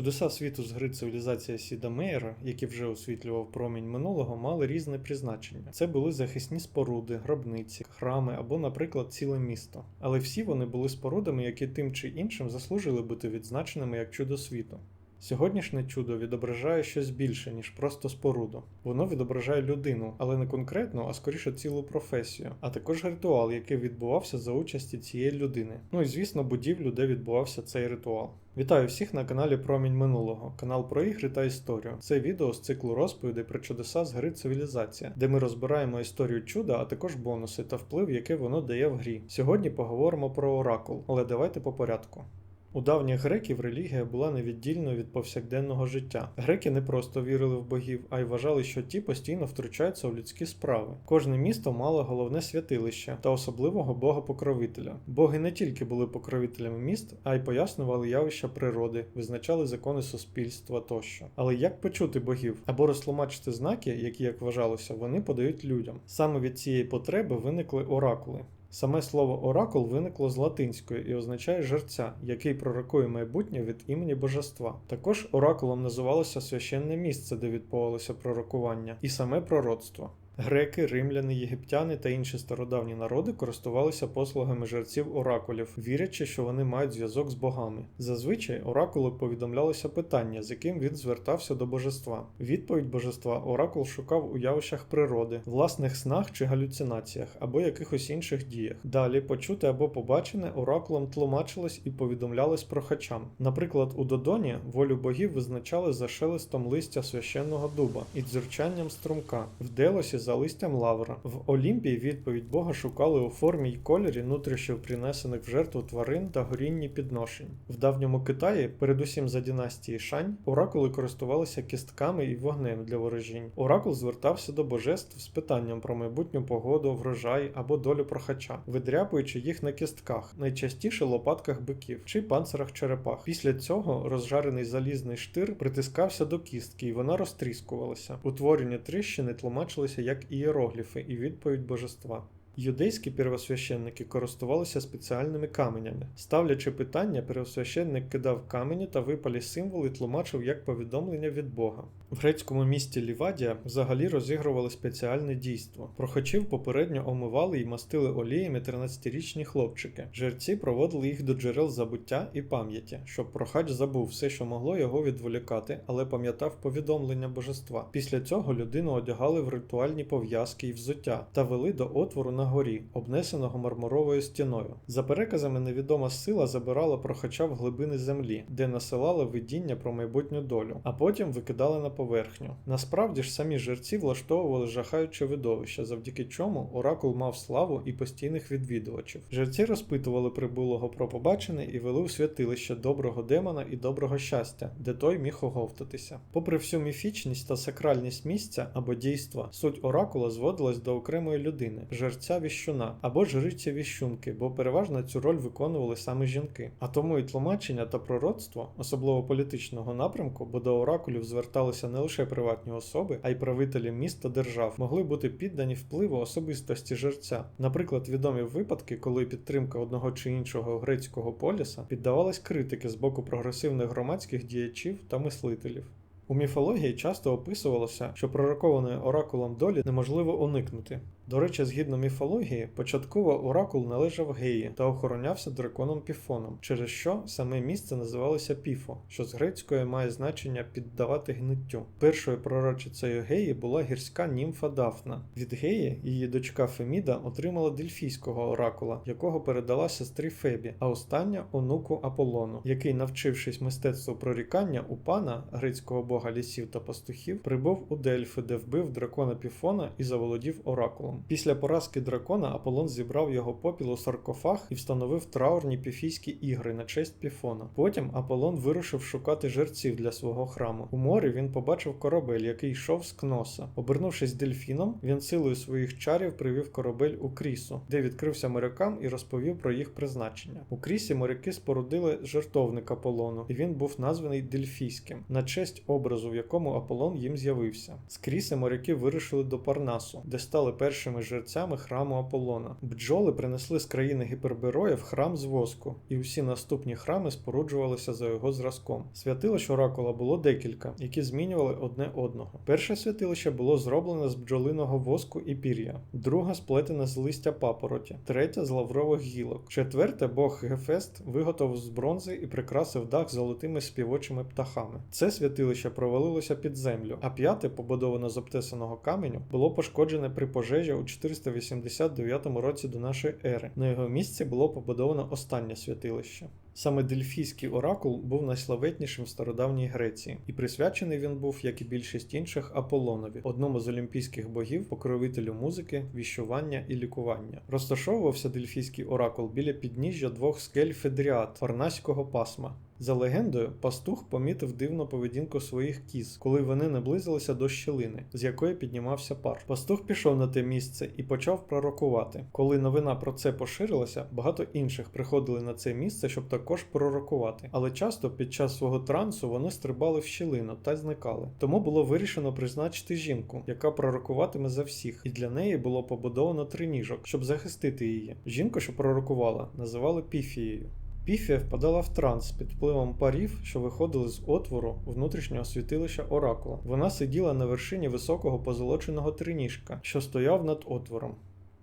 Чудеса світу з гри цивілізація Сіда Мейера, які вже освітлював промінь минулого, мали різне призначення. Це були захисні споруди, гробниці, храми або, наприклад, ціле місто. Але всі вони були спорудами, які тим чи іншим заслужили бути відзначеними як чудо світу. Сьогоднішнє чудо відображає щось більше, ніж просто споруду. Воно відображає людину, але не конкретну, а скоріше цілу професію, а також ритуал, який відбувався за участі цієї людини. Ну і звісно, будівлю, де відбувався цей ритуал. Вітаю всіх на каналі Промінь Минулого, канал про ігри та історію. Це відео з циклу розповідей про чудеса з гри Цивілізація, де ми розбираємо історію чуда, а також бонуси та вплив, який воно дає в грі. Сьогодні поговоримо про оракул, але давайте по порядку. У давніх греків релігія була невіддільною від повсякденного життя. Греки не просто вірили в богів, а й вважали, що ті постійно втручаються у людські справи. Кожне місто мало головне святилище та особливого бога-покровителя. Боги не тільки були покровителями міст, а й пояснювали явища природи, визначали закони суспільства тощо. Але як почути богів або розтлумачити знаки, які, як вважалося, вони подають людям? Саме від цієї потреби виникли оракули. Саме слово оракул виникло з латинської і означає жерця, який пророкує майбутнє від імені божества. Також оракулом називалося священне місце, де відбувалося пророкування, і саме пророцтво. Греки, римляни, єгиптяни та інші стародавні народи користувалися послугами жерців оракулів, вірячи, що вони мають зв'язок з богами. Зазвичай оракулу повідомлялося питання, з яким він звертався до божества. Відповідь божества оракул шукав у явищах природи, власних снах чи галюцинаціях або якихось інших діях. Далі почуте або побачене оракулом тлумачилось і повідомлялось прохачам. Наприклад, у Додоні волю богів визначали за шелестом листя священного дуба і дзюрчанням струмка, в Делосі за листям лавра. В Олімпії відповідь Бога шукали у формі й кольорі нутрощів, принесених в жертву тварин та горінні підношень. В давньому Китаї, передусім за династії Шань, оракули користувалися кістками і вогнем для ворожінь. Оракул звертався до божеств з питанням про майбутню погоду, врожай або долю прохача, видряпуючи їх на кістках, найчастіше лопатках биків чи панцирах черепах. Після цього розжарений залізний штир притискався до кістки, і вона розтріскувалася. Утворення тріщини тлумачилися як ієрогліфи і відповідь божества. Юдейські первосвященники користувалися спеціальними каменями. Ставлячи питання, первосвященник кидав камені та випалі символи тлумачив як повідомлення від Бога. В грецькому місті Лівадія взагалі розігрували спеціальне дійство. Прохачів попередньо омивали і мастили оліями 13-річні хлопчики. Жерці проводили їх до джерел забуття і пам'яті, щоб прохач забув все, що могло його відволікати, але пам'ятав повідомлення божества. Після цього людину одягали в ритуальні пов'язки і взуття та вели до отвору на горі, обнесеного мармуровою стіною. За переказами, невідома сила забирала прохача в глибини землі, де насилала видіння про майбутню долю, а потім викидала на поверхню. Насправді ж самі жерці влаштовували жахаюче видовище, завдяки чому оракул мав славу і постійних відвідувачів. Жерці розпитували прибулого про побачене і вели у святилище доброго демона і доброго щастя, де той міг оговтатися. Попри всю міфічність та сакральність місця або дійства, суть оракула зводилась до окремої людини, жерця віщуна або жриця віщунки, бо переважно цю роль виконували саме жінки. А тому і тлумачення та пророцтво, особливо політичного напрямку, бо до оракулів зверталися не лише приватні особи, а й правителі міст та держав, могли бути піддані впливу особистості жерця. Наприклад, відомі випадки, коли підтримка одного чи іншого грецького поліса піддавалась критики з боку прогресивних громадських діячів та мислителів. У міфології часто описувалося, що пророкованої оракулом долі неможливо уникнути. До речі, згідно міфології, початково оракул належав Геї та охоронявся драконом Піфоном, через що саме місце називалося Піфо, що з грецької має значення піддавати гниттю. Першою пророчицею Геї була гірська німфа Дафна. Від Геї її дочка Феміда отримала дельфійського оракула, якого передала сестрі Фебі, а остання онуку Аполлону, який, навчившись мистецтву прорікання у пана грецького бога лісів та пастухів, прибув у Дельфи, де вбив дракона Піфона і заволодів оракулом. Після поразки дракона Аполлон зібрав його попіл у саркофаг і встановив траурні піфійські ігри на честь Піфона. Потім Аполлон вирушив шукати жерців для свого храму. У морі він побачив корабель, який йшов з кноса. Обернувшись дельфіном, він силою своїх чарів привів корабель у крісу, де відкрився морякам і розповів про їх призначення. У крісі моряки спорудили жертовник Аполлону, і він був названий Дельфійським на честь образу, в якому Аполлон їм з'явився. З кріси моряки вирушили до Парнасу, де стали першими першими жерцями храму Аполлона. Бджоли принесли з країни гіпербероїв храм з воску, і усі наступні храми споруджувалися за його зразком. Святилищ оракула було декілька, які змінювали одне одного. Перше святилище було зроблене з бджолиного воску і пір'я, друге сплетене з листя папороті, третє з лаврових гілок. Четверте бог Гефест виготовив з бронзи і прикрасив дах золотими співочими птахами. Це святилище провалилося під землю, а п'яте, побудоване з обтесаного каменю, було пошкоджене при пожежі у 489 році до нашої ери. На його місці було побудовано останнє святилище. Саме Дельфійський оракул був найславетнішим в стародавній Греції, і присвячений він був, як і більшість інших, Аполлонові, одному з олімпійських богів, покровителю музики, віщування і лікування. Розташовувався Дельфійський оракул біля підніжжя двох скель Федріат Парнаського пасма. За легендою, пастух помітив дивну поведінку своїх кіз, коли вони наблизилися до щілини, з якої піднімався пар. Пастух пішов на те місце і почав пророкувати. Коли новина про це поширилася, багато інших приходили на це місце, щоб також пророкувати. Але часто під час свого трансу вони стрибали в щілину та зникали. Тому було вирішено призначити жінку, яка пророкуватиме за всіх, і для неї було побудовано триніжок, щоб захистити її. Жінку, що пророкувала, називали Піфією. Піфія впадала в транс під впливом парів, що виходили з отвору внутрішнього світилища оракула. Вона сиділа на вершині високого позолоченого триніжка, що стояв над отвором.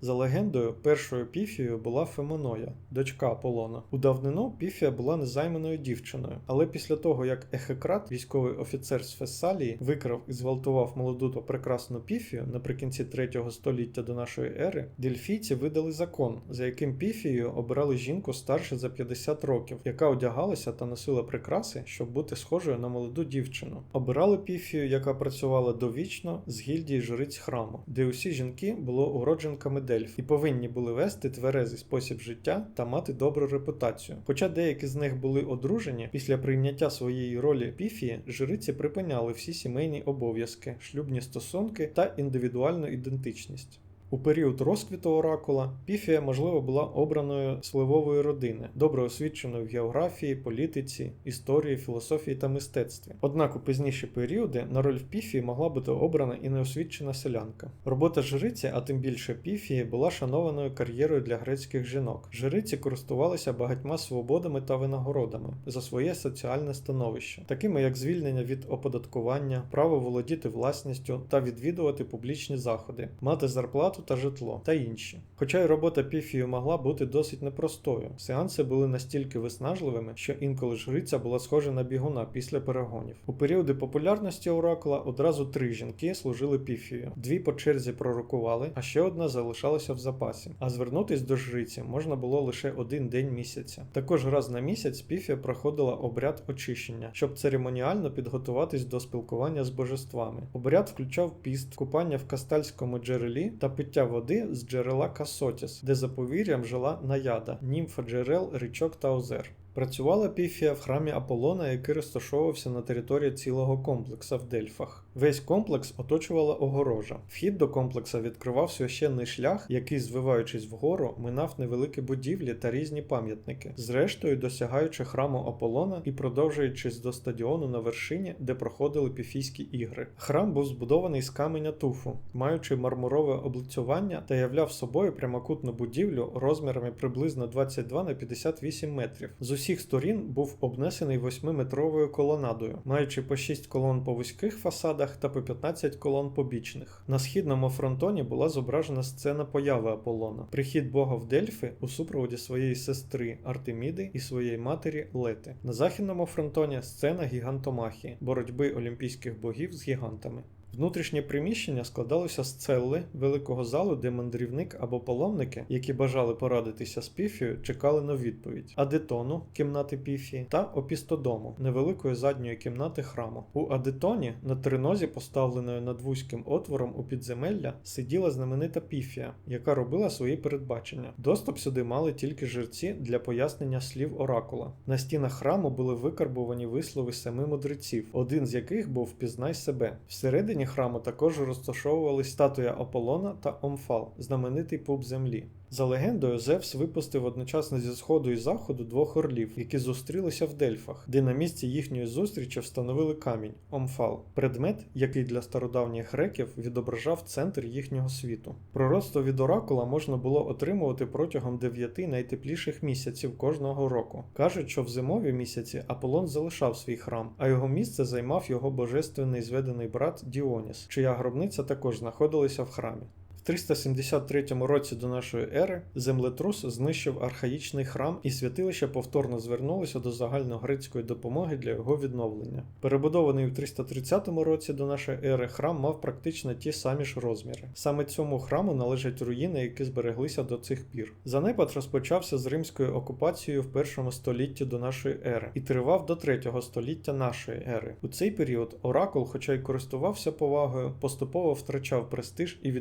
За легендою, першою піфією була Фемоноя, дочка Аполлона. У давнину піфія була незайманою дівчиною, але після того, як Ехекрат, військовий офіцер з Фессалії, викрав і зґвалтував молоду та прекрасну піфію наприкінці 3 століття до нашої ери, дельфійці видали закон, за яким піфією обирали жінку старше за 50 років, яка одягалася та носила прикраси, щоб бути схожою на молоду дівчину. Обирали піфію, яка працювала довічно з гільдії жриць храму, де усі жінки були уродженками Дельф і повинні були вести тверезий спосіб життя та мати добру репутацію. Хоча деякі з них були одружені, після прийняття своєї ролі піфії жриці припиняли всі сімейні обов'язки, шлюбні стосунки та індивідуальну ідентичність. У період розквіту оракула Піфія, можливо, була обраною сливової родини, добре освіченою в географії, політиці, історії, філософії та мистецтві. Однак у пізніші періоди на роль в Піфії могла бути обрана і неосвічена селянка. Робота жриці, а тим більше Піфії, була шанованою кар'єрою для грецьких жінок. Жриці користувалися багатьма свободами та винагородами за своє соціальне становище, такими як звільнення від оподаткування, право володіти власністю та відвідувати публічні заходи, мати зарплату та житло та інші. Хоча й робота піфію могла бути досить непростою. Сеанси були настільки виснажливими, що інколи жриця була схожа на бігуна після перегонів. У періоди популярності оракула одразу три жінки служили піфію. Дві по черзі пророкували, а ще одна залишалася в запасі. А звернутись до жриці можна було лише один день місяця. Також раз на місяць піфія проходила обряд очищення, щоб церемоніально підготуватись до спілкування з божествами. Обряд включав піст, купання в кастальському джерелі та пиття води з джерела Касотіс, де за повір'ям жила наяда, німфа джерел, річок та озер. Працювала піфія в храмі Аполлона, який розташовувався на території цілого комплекса в Дельфах. Весь комплекс оточувала огорожа. Вхід до комплекса відкривав священний шлях, який, звиваючись вгору, минав невеликі будівлі та різні пам'ятники, зрештою досягаючи храму Аполлона і продовжуючись до стадіону на вершині, де проходили піфійські ігри. Храм був збудований з каменя туфу, маючи мармурове облицювання та являв собою прямокутну будівлю розмірами приблизно 22 на 58 метрів. З усіх сторін був обнесений 8-метровою колонадою, маючи по 6 колон по вузьких фасадах та по 15 колон побічних. На східному фронтоні була зображена сцена появи Аполлона, прихід Бога в Дельфи у супроводі своєї сестри Артеміди і своєї матері Лети. На західному фронтоні сцена гігантомахії, боротьби олімпійських богів з гігантами. Внутрішнє приміщення складалося з целли великого залу, де мандрівник або паломники, які бажали порадитися з піфією, чекали на відповідь, адетону кімнати піфії та опістодому невеликої задньої кімнати храму. У адетоні на тринозі, поставленої над вузьким отвором у підземелля, сиділа знаменита піфія, яка робила свої передбачення. Доступ сюди мали тільки жерці для пояснення слів оракула. На стінах храму були викарбувані вислови семи мудреців, один з яких був пізнай себе. Всередині храму також розташовувались статуя Аполлона та Омфал, знаменитий пуп землі. За легендою, Зевс випустив одночасно зі сходу і заходу двох орлів, які зустрілися в Дельфах, де на місці їхньої зустрічі встановили камінь омфал, предмет, який для стародавніх греків відображав центр їхнього світу. Пророцтво від оракула можна було отримувати протягом дев'яти найтепліших місяців кожного року. Кажуть, що в зимові місяці Аполлон залишав свій храм, а його місце займав його божественний зведений брат Діоніс, чия гробниця також знаходилася в храмі. В 373 році до нашої ери землетрус знищив архаїчний храм, і святилище повторно звернулося до загальногрецької допомоги для його відновлення. Перебудований у 330 році до нашої ери храм мав практично ті самі ж розміри. Саме цьому храму належать руїни, які збереглися до цих пір. Занепад розпочався з римською окупацією в першому столітті до нашої ери і тривав до третього століття нашої ери. У цей період оракул, хоча й користувався повагою, поступово втрачав престиж і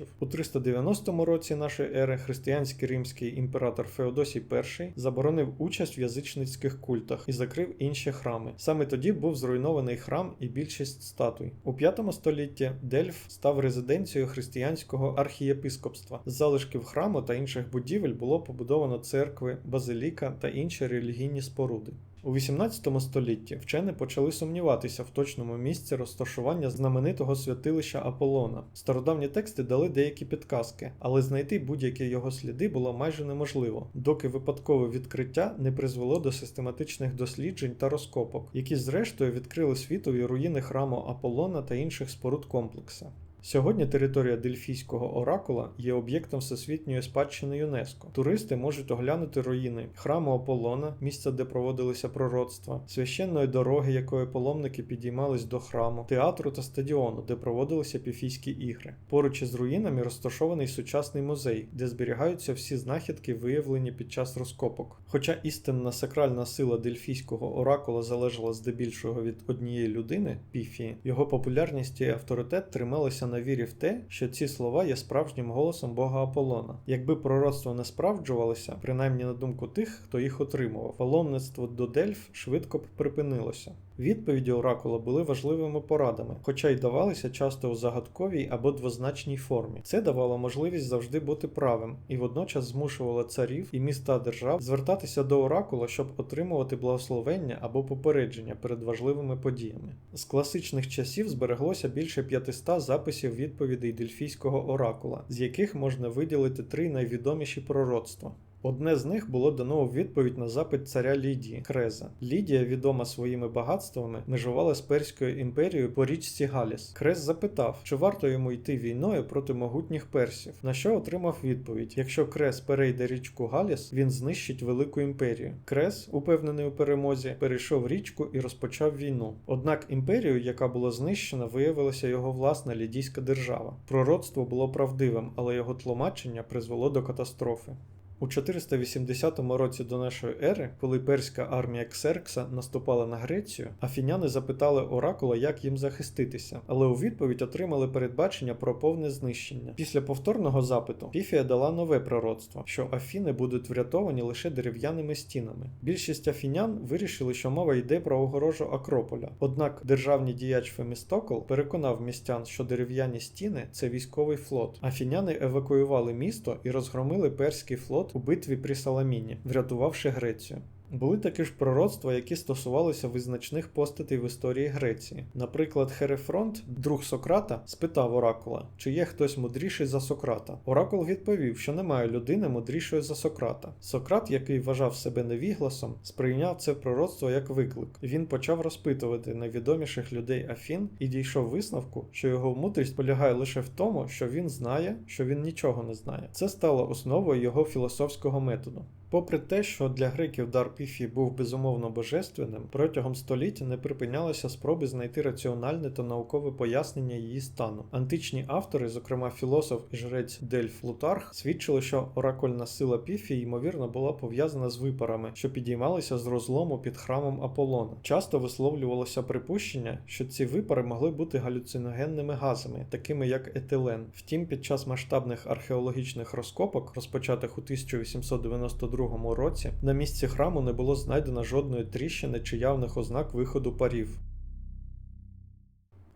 відвідувачів. У 390 році нашої ери християнський римський імператор Феодосій І заборонив участь в язичницьких культах і закрив інші храми. Саме тоді був зруйнований храм і більшість статуй. У 5 столітті Дельф став резиденцією християнського архієпископства. З залишків храму та інших будівель було побудовано церкви, базиліка та інші релігійні споруди. У 18 столітті вчені почали сумніватися в точному місці розташування знаменитого святилища Аполлона. Стародавні тексти дали деякі підказки, але знайти будь-які його сліди було майже неможливо, доки випадкове відкриття не призвело до систематичних досліджень та розкопок, які зрештою відкрили світові руїни храму Аполлона та інших споруд комплекса. Сьогодні територія Дельфійського оракула є об'єктом всесвітньої спадщини ЮНЕСКО. Туристи можуть оглянути руїни храму Аполлона, місця, де проводилися пророцтва, священної дороги, якою паломники підіймались до храму, театру та стадіону, де проводилися піфійські ігри. Поруч із руїнами розташований сучасний музей, де зберігаються всі знахідки, виявлені під час розкопок. Хоча істинна сакральна сила дельфійського оракула залежала здебільшого від однієї людини Піфії, його популярність і авторитет трималися на вірі в те, що ці слова є справжнім голосом Бога Аполлона. Якби пророцтво не справджувалося, принаймні на думку тих, хто їх отримував, паломництво до Дельф швидко б припинилося. Відповіді оракула були важливими порадами, хоча й давалися часто у загадковій або двозначній формі. Це давало можливість завжди бути правим і водночас змушувало царів і міста держав звертатися до оракула, щоб отримувати благословення або попередження перед важливими подіями. З класичних часів збереглося більше 500 записів відповідей дельфійського оракула, з яких можна виділити три найвідоміші пророцтва. Одне з них було дано у відповідь на запит царя Лідії Креза. Лідія, відома своїми багатствами, межувала з Перською імперією по річці Галіс. Крез запитав, чи варто йому йти війною проти могутніх персів, на що отримав відповідь: якщо Крес перейде річку Галіс, він знищить велику імперію. Крес, упевнений у перемозі, перейшов річку і розпочав війну. Однак імперію, яка була знищена, виявилася його власна лідійська держава. Пророцтво було правдивим, але його тлумачення призвело до катастрофи. У 480 році до нашої ери, коли перська армія Ксеркса наступала на Грецію, афіняни запитали оракула, як їм захиститися, але у відповідь отримали передбачення про повне знищення. Після повторного запиту Піфія дала нове пророцтво, що Афіни будуть врятовані лише дерев'яними стінами. Більшість афінян вирішили, що мова йде про огорожу Акрополя. Однак державний діяч Фемістокл переконав містян, що дерев'яні стіни це військовий флот. Афіняни евакуювали місто і розгромили перський флот у битві при Саламіні, врятувавши Грецію. Були такі ж пророцтва, які стосувалися визначних постатей в історії Греції. Наприклад, Херефронт, друг Сократа, спитав Оракула, чи є хтось мудріший за Сократа. Оракул відповів, що немає людини мудрішої за Сократа. Сократ, який вважав себе невігласом, сприйняв це пророцтво як виклик. Він почав розпитувати найвідоміших людей Афін і дійшов висновку, що його мудрість полягає лише в тому, що він знає, що він нічого не знає. Це стало основою його філософського методу. Попри те, що для греків дар Піфії був безумовно божественним, протягом століть не припинялися спроби знайти раціональне та наукове пояснення її стану. Античні автори, зокрема філософ і жрець Дельф Лутарх, свідчили, що оракульна сила Піфії, ймовірно, була пов'язана з випарами, що підіймалися з розлому під храмом Аполлона. Часто висловлювалося припущення, що ці випари могли бути галюциногенними газами, такими як етилен. Втім, під час масштабних археологічних розкопок, розпочатих у 1892 році, на місці храму не було знайдено жодної тріщини чи явних ознак виходу парів.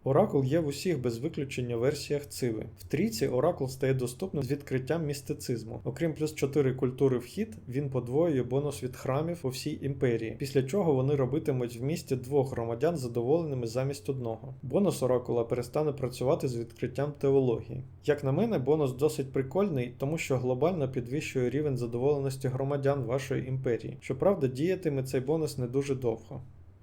Оракул є в усіх без виключення версіях Циви. В трійці Оракул стає доступним з відкриттям містицизму. Окрім плюс 4 культури вхід, він подвоює бонус від храмів по всій імперії, після чого вони робитимуть в місті двох громадян задоволеними замість одного. Бонус Оракула перестане працювати з відкриттям теології. Як на мене, бонус досить прикольний, тому що глобально підвищує рівень задоволеності громадян вашої імперії. Щоправда, діятиме цей бонус не дуже довго.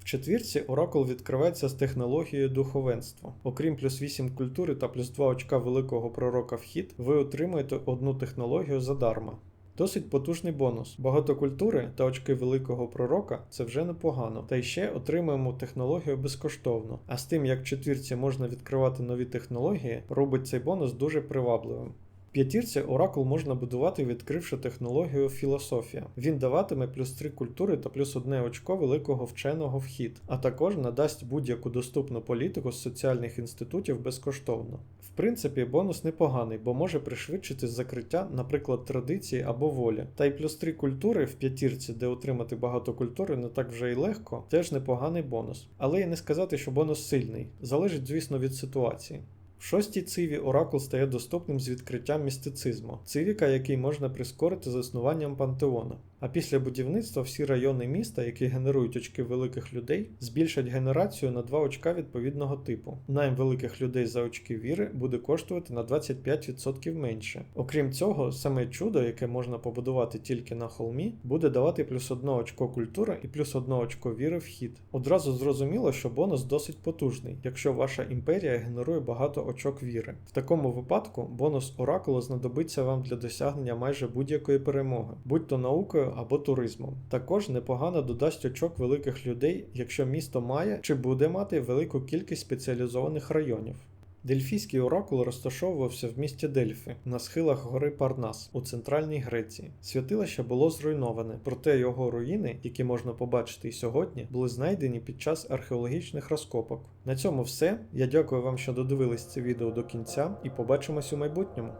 Четвірці Оракул відкривається з технологією духовенства. Окрім плюс 8 культури та плюс 2 очка великого пророка вхід, ви отримуєте одну технологію задарма. Досить потужний бонус. Багато культури та очки великого пророка це вже непогано. Та й ще отримуємо технологію безкоштовно. А з тим, як в четвірці можна відкривати нові технології, робить цей бонус дуже привабливим. П'ятірці оракул можна будувати, відкривши технологію філософія. Він даватиме плюс 3 культури та плюс одне очко великого вченого вхід, а також надасть будь-яку доступну політику з соціальних інститутів безкоштовно. В принципі, бонус непоганий, бо може пришвидшити закриття, наприклад, традиції або волі. Та й плюс 3 культури в п'ятірці, де отримати багато культури не так вже й легко, теж непоганий бонус. Але і не сказати, що бонус сильний, залежить, звісно, від ситуації. В шостій циві Оракул стає доступним з відкриттям містицизму, цивіка, який можна прискорити заснуванням пантеона. А після будівництва всі райони міста, які генерують очки великих людей, збільшать генерацію на 2 очка відповідного типу. Найм великих людей за очки віри буде коштувати на 25% менше. Окрім цього, саме чудо, яке можна побудувати тільки на холмі, буде давати плюс 1 очко культури і плюс 1 очко віри вхід. Одразу зрозуміло, що бонус досить потужний, якщо ваша імперія генерує багато очок віри. В такому випадку бонус оракулу знадобиться вам для досягнення майже будь-якої перемоги, будь то наукою або туризмом. Також непогано додасть очок великих людей, якщо місто має чи буде мати велику кількість спеціалізованих районів. Дельфійський оракул розташовувався в місті Дельфи на схилах гори Парнас у центральній Греції. Святилище було зруйноване, проте його руїни, які можна побачити і сьогодні, були знайдені під час археологічних розкопок. На цьому все. Я дякую вам, що додивились це відео до кінця, і побачимось у майбутньому.